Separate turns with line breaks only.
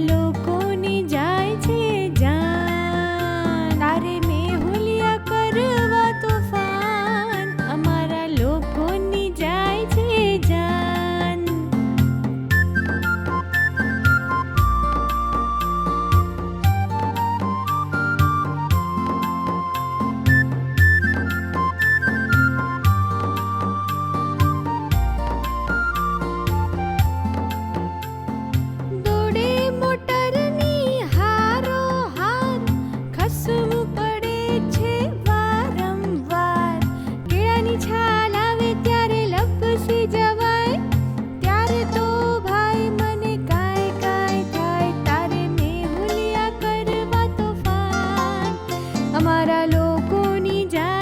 loco. জানি যা